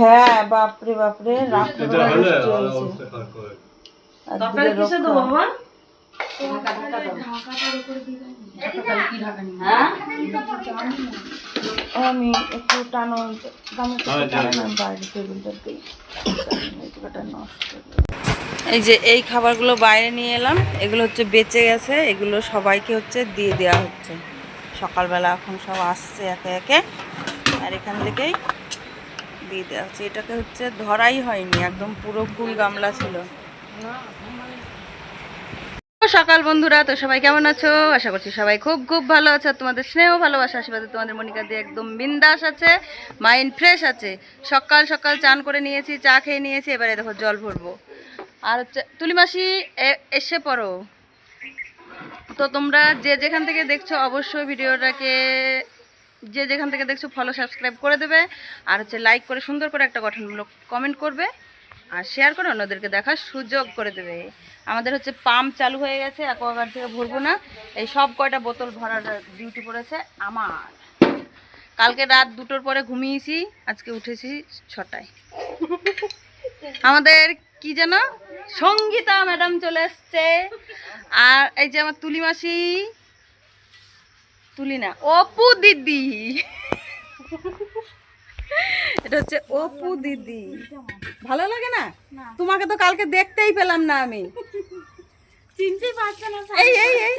হ্যাঁ বাপরে বাপরে রাত্রেবেলা বৃষ্টি হয়েছে। হ্যাঁ আমি একটু টানো হ্যাঁ, এই যে এই খাবারগুলো বাইরে নিয়ে এলাম এগুলো হচ্ছে বেঁচে গেছে এগুলো সবাইকে হচ্ছে দিয়ে দেওয়া হচ্ছে। সকালবেলা এখন সব আসছে একে একে আর এখান থেকেই দিয়ে দেওয়া হচ্ছে এটাকে হচ্ছে ধরাই হয়নি, একদম পুরো ফুল গামলা ছিল। সকাল বন্ধুরা, তো সবাই কেমন আছো? আশা করছি সবাই খুব খুব ভালো আছে। তোমাদের স্নেহ, ভালোবাসা, আশীর্বাদে তোমাদের মনিকা দিয়ে একদম বিন্দাস আছে মাইন্ড ফ্রেশ আছে। সকাল সকাল চান করে নিয়েছি, চা খেয়ে নিয়েছি, এবারে দেখো জল ভরবো। আর হচ্ছে, তুলি মাসি, এ- এসে পড়ো। তো তোমরা যে যেখান থেকে দেখছ, অবশ্যই ভিডিওটাকে যে যেখান থেকে দেখছ ফলো সাবস্ক্রাইব করে দেবে। আর হচ্ছে লাইক করে সুন্দর করে একটা গঠনমূলক কমেন্ট করবে। আর শেয়ার করে অন্যদেরকে দেখার সুযোগ করে দেবে। আমাদের হচ্ছে পাম্প চালু হয়ে গেছে অ্যাকোয়াগার্ড থেকে ভরবো না। এই সব কয়টা বোতল ভরার ডিউটি পড়েছে আমার। কালকে রাত দুটোর পরে ঘুমিয়েছি, আজকে উঠেছি ছটায়। আমাদের কি যেন? সঙ্গীতা ম্যাডাম চলে এসছে। আর এই যে আমার তুলি মাসি তুলি না। অপু দিদি। এটা হচ্ছে অপু দিদি। ভালো লাগে না? তোমাকে তো কালকে দেখতেই পেলাম না আমি। চিনতেই পারছে না এই এই এই।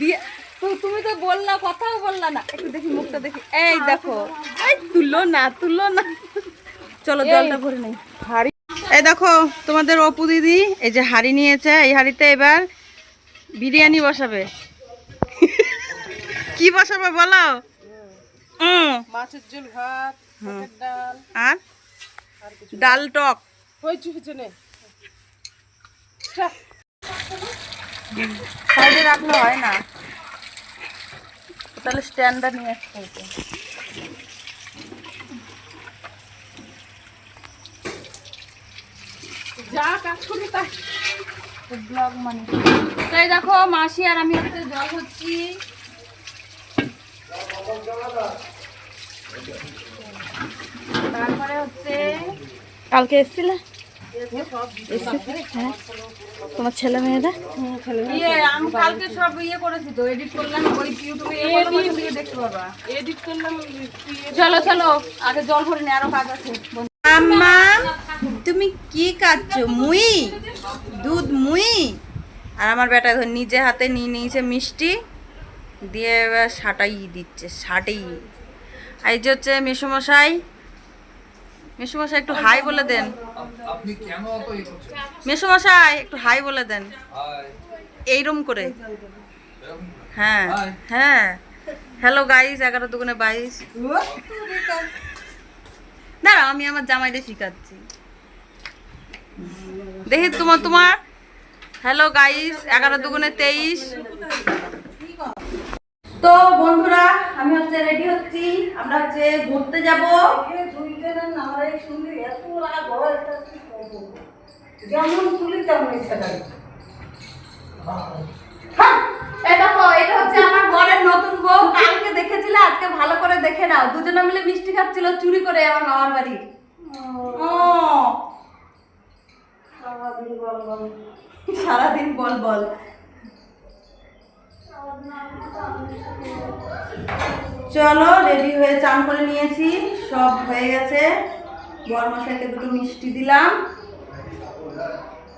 দিয়ে তো তুমি তো বললা কথাও বললা না। একটু দেখি মুখটা দেখি। এই দেখো। এই তুলো না তুলো না। চলো জলটা ভরে নেই। হাড়ি এই দেখো তোমাদের অপু দিদি এই যে হাড়ি নিয়েছে এই হাড়িতে এবার বিরিয়ানি বসাবে। কি বসাবে বলো? মাছের ঝোল ভাত ডাল। আর? ডাল টক। সাইডে রাখলে হয় না। তাহলে স্ট্যান্ডার নিয়ে আসতে হতো যা কাজ করবি তাই। ব্লগ মানে তাই দেখো মাসি আর আমি হচ্ছে জল হচ্ছি। তারপরে হচ্ছে কালকে এসছিলে? হ্যাঁ। তোমার ছেলে মেয়েরা ইয়ে আমি কালকে সব ইয়ে করেছি তো এডিট করলাম ওই ইউটিউবে ইয়ে দেখতে পাবা। এডিট করলাম চলো চলো আগে জল ভরে নে আরও কাজ আছে। আম্মা তুমি কি কাটছো মুই? দুধ মুই? আর আমার বেটা ধর নিজে হাতে নিয়ে নিয়েছে মিষ্টি। দিয়ে এবার সাটাই দিচ্ছে সাটেই। আর এই যে হচ্ছে মেসোমশাই মেসোমশাই একটু হাই বলে দেন। আপনি কেন অত ইয়ে করছেন? মেসোমশাই একটু হাই বলে দেন। হাই। এইরম করে। হ্যাঁ হ্যাঁ। হ্যালো গাইস এগারো দুগুণে বাইশ। দাঁড়াও আমি আমার জামাইরে শিখাচ্ছি। দেখি তোমার তোমার। হ্যালো গাইস এগারো দুগুণে তেইশ। তো বন্ধুরা আমি হচ্ছে রেডি হচ্ছি। আমরা হচ্ছে ঘুরতে যাব। যেমন তুলি তেমন সেটাই হ্যাঁ, এই দেখো এটা হচ্ছে আমার বরের নতুন বউ। কালকে দেখেছিলে আজকে ভালো করে দেখে নাও। দুজনে মিলে মিষ্টি খাচ্ছিল চুরি করে আমার মামার বাড়ি। ও। সারাদিন বল বল। চলো রেডি হয়ে চান করে নিয়েছি। সব হয়ে গেছে। বরমশাইকে দুটো মিষ্টি দিলাম।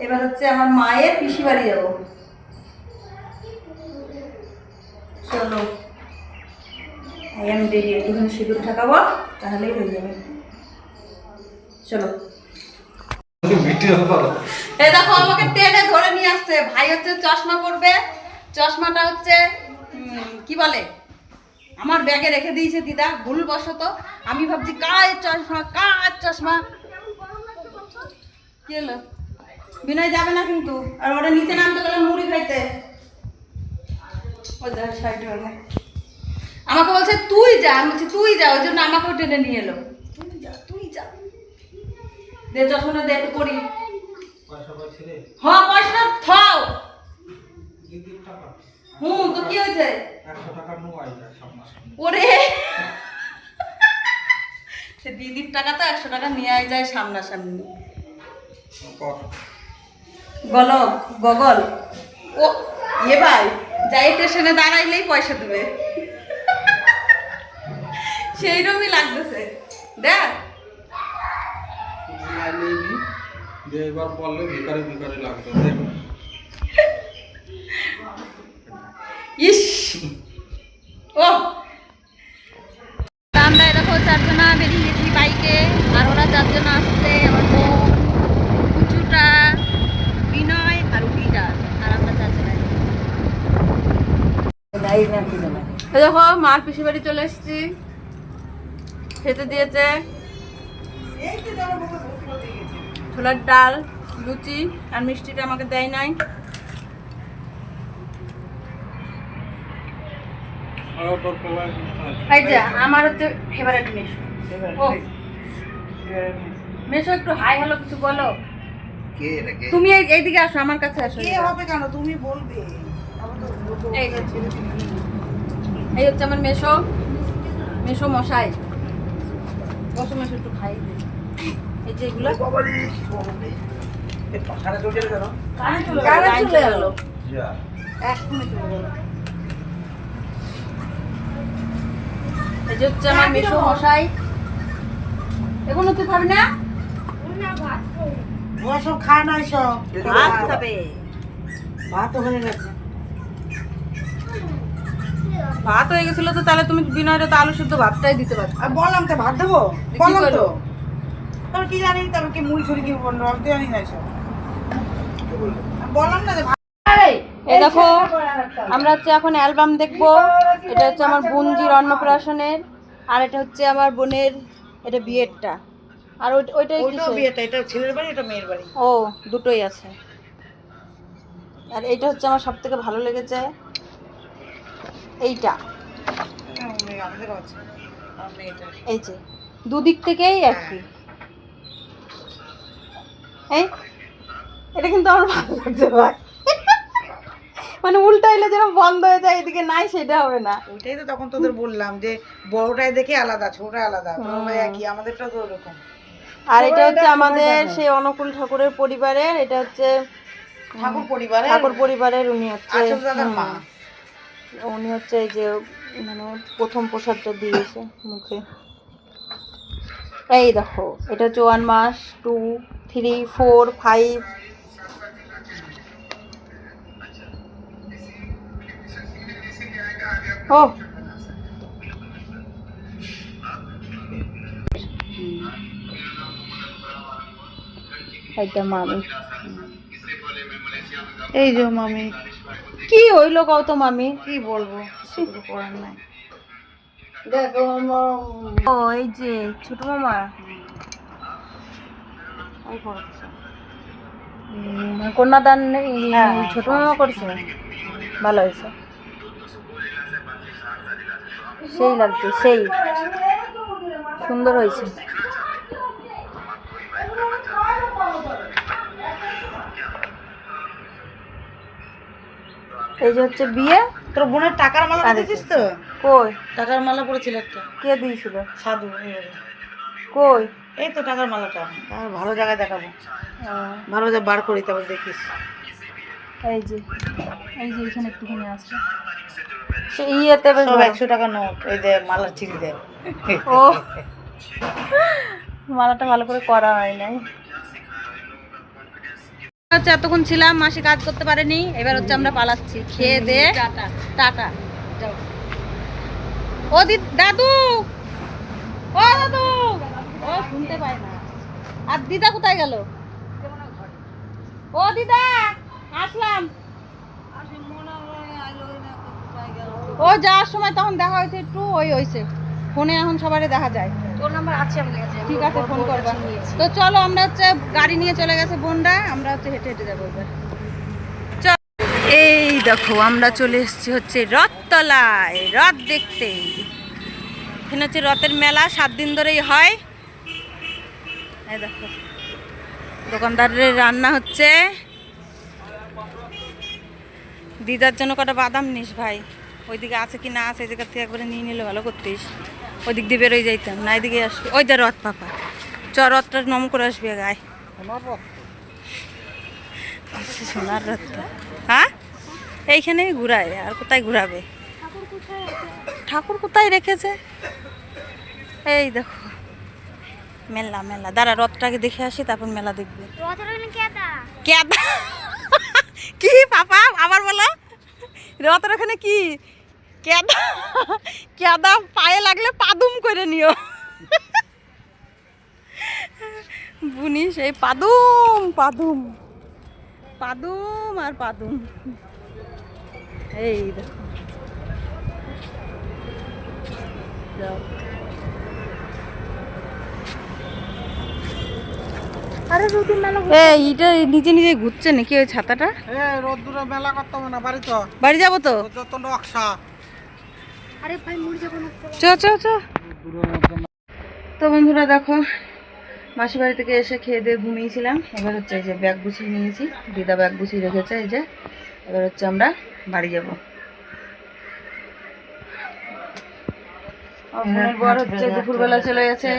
এবার হচ্ছে আমার মায়ের পিসি বাড়ি যাব। চলো। আমি রেডি একটুখানি সিঁদুর ঠাকাবো তাহলেই হয়ে যাবে। চলো। এই দেখো আমাকে টেনে ধরে নিয়ে আসছে। ভাই হচ্ছে চশমা পরবে। চশমাটা হচ্ছে কি বলে? আমার ব্যাগে রেখে দিয়েছে দিদা ভুল বশত আমি ভাবছি কার চশমা কার চশমা? কি হলো? বিনয় যাবে না কিন্তু। আর ওটা নিচে নামতে গেলে মুড়ি খাইতে। দেখ আমাকে বলছে তুই যা। আমি বলছি তুই যা। ওই জন্য আমাকেও টেনে নিয়ে এলো। তুই যা তুই যা। দে চশমাটা দে একটু পড়ি হ্যাঁ পয়সাটা থাও হুম তো কি হয়েছে? ওরে! সে দিদির টাকা তো একশো টাকা নিয়ে যায় সামনাসামনি। গলক গগল ও এ ভাই যাই স্টেশনে দাঁড়াইলেই পয়সা দেবে। সেই রকমই লাগতেছে। দেখ। যে এবার বললে ভিকারি ভিকারি লাগতো ইস। ও। আমরা এরকম চারজনা বেরিয়ে গেছি বাইকে, আর ওরা চারজন আসছে, আমার বোন বিনয় আর উটিটা আর আমরা চারজনা। দেখো, মার পিসি বাড়ি চলে এসেছি। খেতে দিয়েছে ছোলার ডাল, লুচি, আর মিষ্টিটা আমাকে দেয় নাই। এই যে আমার হচ্ছে ফেভারিট মেশো মেশো একটু হাই হ্যালো কিছু বলো। তুমি এইদিকে আসো আমার কাছে আসো। কে হবে কেন? তুমি বলবে। আমার তো বলব। এই হচ্ছে আমার মেশো মেশো মশাই। বসো মেশো একটু খাই। দে। এই যে এগুলো। কানে চলে গেল কানে? চলে চলে গেল। যে হচ্ছে আমার মেশো মশাই। এগুলো তুই খাবি না? ওরা সব খায় না সব ভাত খাবে। ভাত হয়ে গেছে। ভাত হয়ে গেছিল তো তাহলে তুমি বিনয়টা তো আলু শুদ্ধ ভাতটাই দিতে পারো আর বললাম তো ভাত দেবো? বললাম তো। তবে কি জানি তবে কি মুড়ি ছুরি কি রস দিয়ে জানি না সব বলল? আমি বললাম না এই দেখো আমরা হচ্ছে এখন অ্যালবাম দেখব। এটা হচ্ছে আমার বোনজির অন্নপ্রাশনের আর এটা হচ্ছে আমার বোনের এটা বিয়েরটা। আর ওই- ওইটাই বিয়েটা এটা ছেলের বাড়ি এটা মেয়ের বাড়ি। ও দুটোই আছে। আর এইটা হচ্ছে আমার সব থেকে ভালো লেগেছে। এইটা। হ্যাঁ, এই যে দুদিক থেকেই একই। এই এটা কিন্তু আমার ভালো লাগছে ভাই। মানে উল্টা এলে যেন বন্ধ হয়ে যায় এদিকে নাই সেটা হবে না। ওইটাই তো তখন তোদের বললাম যে বড়টাই দেখে আলাদা ছোটটা আলাদা। একই আমাদেরটা তো ওরকম। আর এটা হচ্ছে আমাদের সেই অনুকূল ঠাকুরের পরিবারের এটা হচ্ছে ঠাকুর পরিবারে ঠাকুর পরিবারের উনি হচ্ছে মা। উনি হচ্ছে এই যে মানে প্রথম প্রসাদটা দিয়েছে মুখে। এই দেখো এটা হচ্ছে ওয়ান মাস টু থ্রি ফোর ফাইভ ও। মামি। এই যে মামি। কি হইল কত মামি? কি বলব? করার নাই। দেখো ও এই যে ছোট মামা। ওই করেছে। উম, কন্যাদান ছোট মামা করছে? ভালো হয়েছে। সেই লাগছে সেই। সুন্দর হয়েছে। এই যে হচ্ছে বিয়ে? তোর বোনের টাকার মালা আর তো? কই? টাকার মালা পড়েছিল একটা। কে দিয়েছিল? সাধু কই? এই তো টাকার মালাটা। আর ভালো জায়গায় দেখাবো। ভালো জায়গায় বার করি তারপর দেখিস। এই যে এই যে এখানে একটুখানি আসছে ইয়েতে সব একশো টাকা নোট এই দে মালার চিনি দে ও। মালাটা ভালো করে করা হয় নাই। হচ্ছে এতক্ষণ ছিলাম মাসি কাজ করতে পারেনি। এবার হচ্ছে আমরা পালাচ্ছি। খেয়ে দে। টাটা। টাটা। ও দি দাদু! ও দাদু! ও শুনতে পায় না। আর দিদা কোথায় গেল? ও দিদা আসলাম। ও যাওয়ার সময় তখন দেখা হয়েছে একটু ওই হয়েছে ফোনে এখন সবারই দেখা যায়। তোর নাম্বার আছে আমাদের কাছে ঠিক আছে ফোন করবা। তো চলো আমরা হচ্ছে গাড়ি নিয়ে চলে গেছে বোনরা আমরা হচ্ছে হেঁটে হেঁটে যাব এবার। চল। এই দেখো আমরা চলে এসেছি হচ্ছে রথতলায় রথ দেখতে। এখানে হচ্ছে রথের মেলা সাত দিন ধরেই হয়। এই দেখো দোকানদারের রান্না হচ্ছে। দিদার জন্য কটা বাদাম নিস ভাই। ওইদিকে আছে কি না আছে এই জায়গা থেকে একবারে নিয়ে নিলে ভালো করতিস। ওই দিক দিয়ে বেরোয় যাইতাম না এদিকে আসবি। ওই দা রথ পাপা। চ রথটা নম করে আসবে গায়ে আচ্ছা, সোনার রথ তো। হ্যাঁ? এইখানেই ঘুরায় আর কোথায় ঘুরাবে? ঠাকুর কোথায় রেখেছে? এই দেখো। মেলা মেলা। দাঁড়া রথটাকে দেখে আসি তারপর মেলা দেখবে। কি পাপা? আবার বলো। রথের ওখানে কি? কেদা কেদা পায়ে লাগলে পাদুম করে নিও। বুনি সেই পাদুম পাদুম পাদুম আর পাদুম এই দেখো। নিজে নিজে ঘুরছে নাকি ওই ছাতাটা? এ রোদ্দুরে মেলা করতে হবে না বাড়ি তো। বাড়ি যাব তো? যত নকশা। চ চ চ। তো বন্ধুরা দেখো মাসি বাড়ি থেকে এসে খেয়ে দিয়ে ঘুমিয়েছিলাম। এবার হচ্ছে এই যে ব্যাগ গুছিয়ে নিয়েছি দিদা ব্যাগ গুছিয়ে রেখেছে এই যে। এবার হচ্ছে আমরা বাড়ি যাব। বোনের বর হচ্ছে দুপুরবেলা চলে গেছে।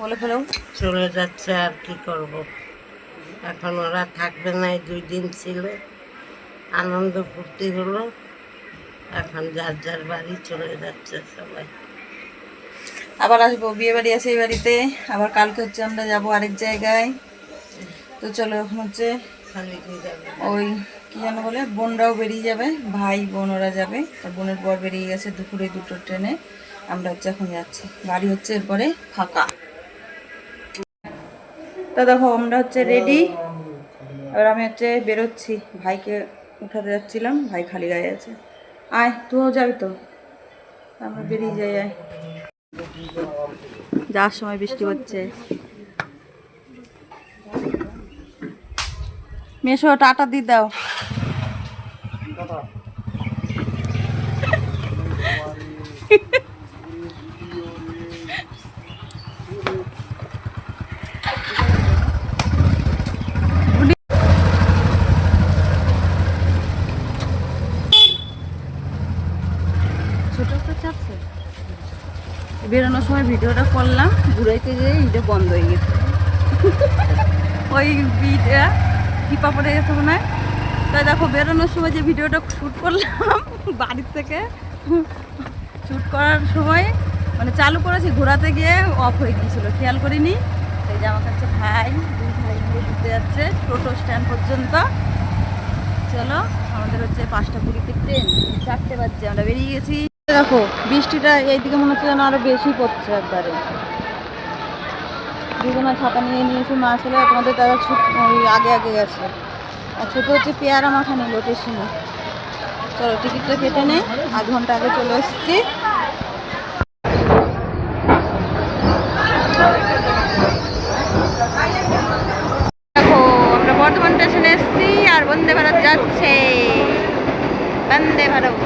বলে ফেলো। চলে যাচ্ছে আর কি করব। এখন ওরা থাকবে না দুই দিন ছিল। আনন্দ ফুর্তি হলো। এখন যার যার বাড়ি চলে যাচ্ছে সবাই। আবার আসব বিয়ে বাড়ি আছে এই বাড়িতে। আবার কালকে হচ্ছে আমরা যাব আরেক জায়গায়। তো চলো এখন হচ্ছে ওই কি যেন বলে বোনরাও বেরিয়ে যাবে ভাই বোন ওরা যাবে। আর বোনের বর বেরিয়ে গেছে দুপুরে দুটো ট্রেনে। আমরা হচ্ছে এখন যাচ্ছি। বাড়ি হচ্ছে এরপরে ফাঁকা। তো দেখো আমরা হচ্ছে রেডি এবার আমি হচ্ছে বেরোচ্ছি। ভাইকে উঠাতে যাচ্ছিলাম ভাই খালি গায়ে আছে। আয়, তুইও যাবি তো। আমরা বেরিয়ে যাই, আয়। যাওয়ার সময় বৃষ্টি হচ্ছে। মেশো, টাটা দিয়ে দাও ছোট একটা চাপছে বেরোনোর সময় ভিডিওটা করলাম, ঘুরাইতে যেয়ে এটা বন্ধ হয়ে গেছে। ওই বিটা টিপা পড়ে গেছে মনে হয়। তাই দেখো, বেরোনোর সময় যে ভিডিওটা শ্যুট করলাম, বাড়ির থেকে শ্যুট করার সময় মানে চালু করেছি, ঘোরাতে গিয়ে অফ হয়ে গিয়েছিল, খেয়াল করিনি। এই যে আমার কাছে ভাই, দুই ভাই মিলে ঘুরতে যাচ্ছে, টোটো স্ট্যান্ড পর্যন্ত। চলো, আমাদের হচ্ছে পাঁচটা কুড়িতে ট্রেন, চারটে বাজছে, আমরা বেরিয়ে গেছি। দেখো, বৃষ্টিটা এইদিকে মনে হচ্ছে যেন আরও বেশি পড়ছে একবারে। দুজনা ছাতা নিয়ে নিয়েছি, মা ছেলে, তোমাদের দাদা ওই আগে আগে গেছে। আর ছোটো হচ্ছে পেয়ারা মাখা নিল স্টেশনে চলো, টিকিটটা কেটে নে আধ ঘণ্টা আগে চলে এসেছি। দেখো, আমরা বর্ধমান স্টেশনে এসেছি আর বন্দে ভারত যাচ্ছে। বন্দে ভারত।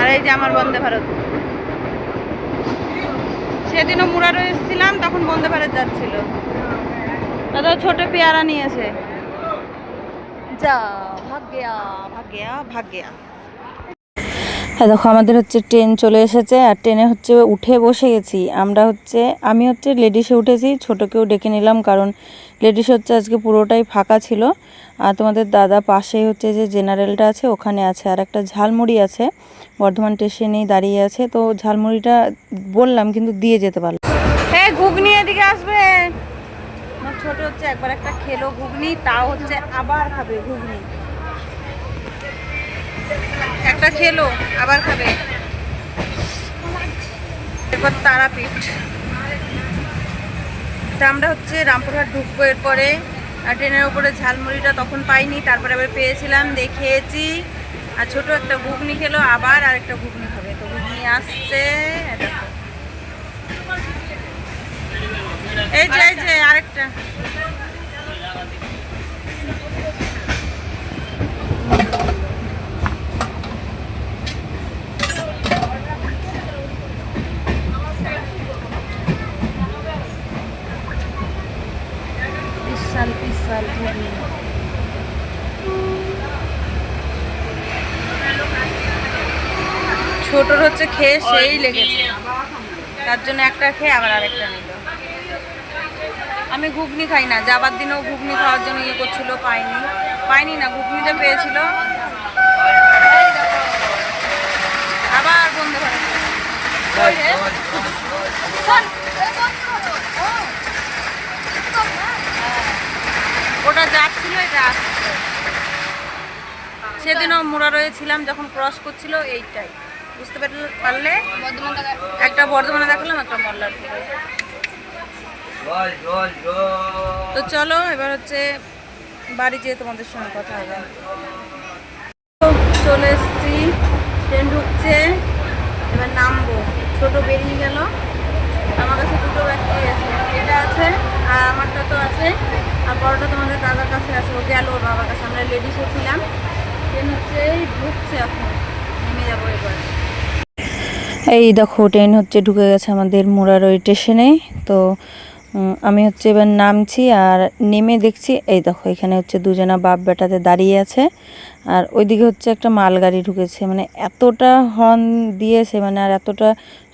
আর এই যে আমার বন্দে ভারত। সেদিনও মুরারও এসেছিলাম, তখন বন্দে ভারত যাচ্ছিল। দাদা, ছোট পেয়ারা নিয়েছে। যা ভাগ্যা ভাগ্যা ভাগ্যা হ্যাঁ দেখো, আমাদের হচ্ছে ট্রেন চলে এসেছে, আর ট্রেনে হচ্ছে উঠে বসে গেছি। আমরা হচ্ছে, আমি হচ্ছে লেডিসে উঠেছি, ছোটকেও ডেকে নিলাম, কারণ লেডিস হচ্ছে আজকে পুরোটাই ফাঁকা ছিল। আর তোমাদের দাদা পাশেই হচ্ছে যে জেনারেলটা আছে, ওখানে আছে। আর একটা ঝালমুড়ি আছে, বর্ধমান স্টেশনেই দাঁড়িয়ে আছে। তো ঝালমুড়িটা বললাম, কিন্তু দিয়ে যেতে পারলাম। হ্যাঁ ঘুগনি এদিকে আসবে। ছোট হচ্ছে একবার একটা খেলো ঘুগনি, তাও হচ্ছে আবার খাবে ঘুগনি। একটা খেলো, আবার খাবে। এরপর তারাপীঠ। তা আমরা হচ্ছে রামপুরহাট ঢুকবো এরপরে। ট্রেনের উপরে ঝালমুড়িটা তখন পাইনি, তারপরে আবার পেয়েছিলাম দেখেছি আর ছোট একটা ঘুগনি খেলো, আবার আর একটা ঘুগনি খাবে তো ঘুগনি আসছে। এই যে এই যে, আরেকটা। ছোটর হচ্ছে খেয়ে সেই লেগেছে। তার জন্য একটা খেয়ে আবার আরেকটা নিল। আমি ঘুগনি খাই না যাবার দিনেও ঘুগনি খাওয়ার জন্য ইয়ে করছিল পাইনি। পাইনি না ঘুগনিটা পেয়েছিল। আবার বন্ধ করে দিল। কই রে? শোন, ওটা যাচ্ছিল, এটা আসছে। সেদিনও মোড়া রয়েছিলাম যখন ক্রস করছিল এইটাই। বুঝতে পারলে- একটা বর্ধমানে দেখালাম, একটা মল্লারপুরে তো চলো, এবার হচ্ছে বাড়ি যেয়ে তোমাদের সঙ্গে কথা হবে। চলে এসেছি, ট্রেন ঢুকছে, এবার নামবো। ছোট বেরিয়ে গেল। আমার কাছে দুটো ব্যাগ আছে এটা আছে, আর আমারটা তো আছে। আর বড়টা তোমাদের দাদার কাছে আছে, ও গেল ওর বাবার কাছে। আমরা লেডিসও ছিলাম। ট্রেন হচ্ছে ঢুকছে এখন। নেমে যাব এবার। এই দেখো ট্রেন হচ্ছে, ঢুকে গেছে আমাদের মুরারই স্টেশনে তো আমি হচ্ছে এবার নামছি আর নেমে দেখছি, এই দেখো, এখানে হচ্ছে দুজনা বাপ বেটাতে দাঁড়িয়ে আছে। আর ওইদিকে হচ্ছে একটা মালগাড়ি ঢুকেছে। মানে এতটা হর্ন দিয়েছে মানে আর এতটা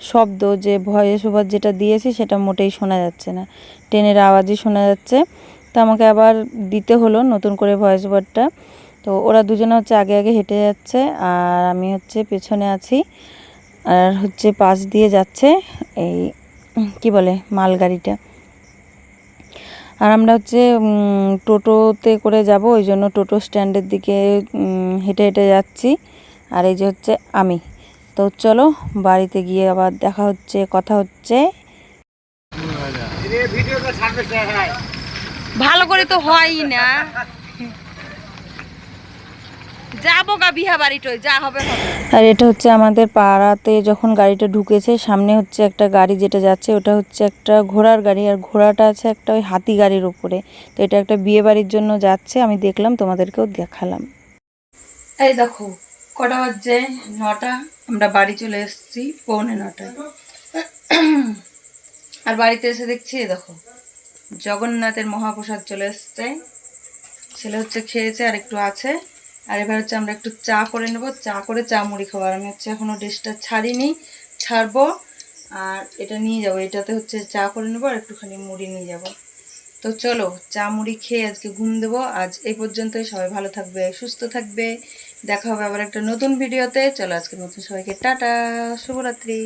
শব্দ যে ভয়েস ওভার যেটা দিয়েছে, সেটা মোটেই শোনা যাচ্ছে না। ট্রেনের আওয়াজই শোনা যাচ্ছে। তো আমাকে আবার দিতে হলো নতুন করে ভয়েস ওভারটা তো ওরা দুজনে হচ্ছে আগে আগে হেঁটে যাচ্ছে আর আমি হচ্ছে পেছনে আছি। আর হচ্ছে পাশ দিয়ে যাচ্ছে এই, কি বলে, মালগাড়িটা। আর আমরা হচ্ছে টোটোতে করে যাব, ওই জন্য টোটো স্ট্যান্ডের দিকে হেঁটে হেঁটে যাচ্ছি। আর এই যে হচ্ছে আমি। তো চলো, বাড়িতে গিয়ে আবার দেখা হচ্ছে, কথা হচ্ছে। ভালো করে তো হয়ই না। যাব গা বিহা বাড়িটাই যা হবে হবে। আর এটা হচ্ছে আমাদের পাড়াতে যখন গাড়িটা ঢুকেছে সামনে হচ্ছে একটা গাড়ি যেটা যাচ্ছে ওটা হচ্ছে একটা ঘোড়ার গাড়ি। আর ঘোড়াটা আছে একটা ওই হাতি গাড়ির উপরে। তো এটা একটা বিয়ে বাড়ির জন্য যাচ্ছে আমি দেখলাম তোমাদেরকেও দেখালাম। এই দেখো কটা বাজছে? নটা। আমরা বাড়ি চলে এসেছি পৌনে নটায়। আর বাড়িতে এসে দেখছি এই দেখো। জগন্নাথের মহাপ্রসাদ চলে এসছে। ছেলে হচ্ছে খেয়েছে আর একটু আছে। আর এবার হচ্ছে আমরা একটু চা করে নেব। চা করে চা মুড়ি খাবার আমি হচ্ছে এখনও ড্রেসটা ছাড়িনি, ছাড়বো। আর এটা নিয়ে যাব। এটাতে হচ্ছে চা করে নেব আর একটুখানি মুড়ি নিয়ে যাব। তো চলো, চা মুড়ি খেয়ে আজকে ঘুম দেবো। আজ এই পর্যন্তই। সবাই ভালো থাকবে, সুস্থ থাকবে। দেখা হবে আবার একটা নতুন ভিডিওতে। চলো আজকে নতুন সবাইকে টাটা। শুভরাত্রি।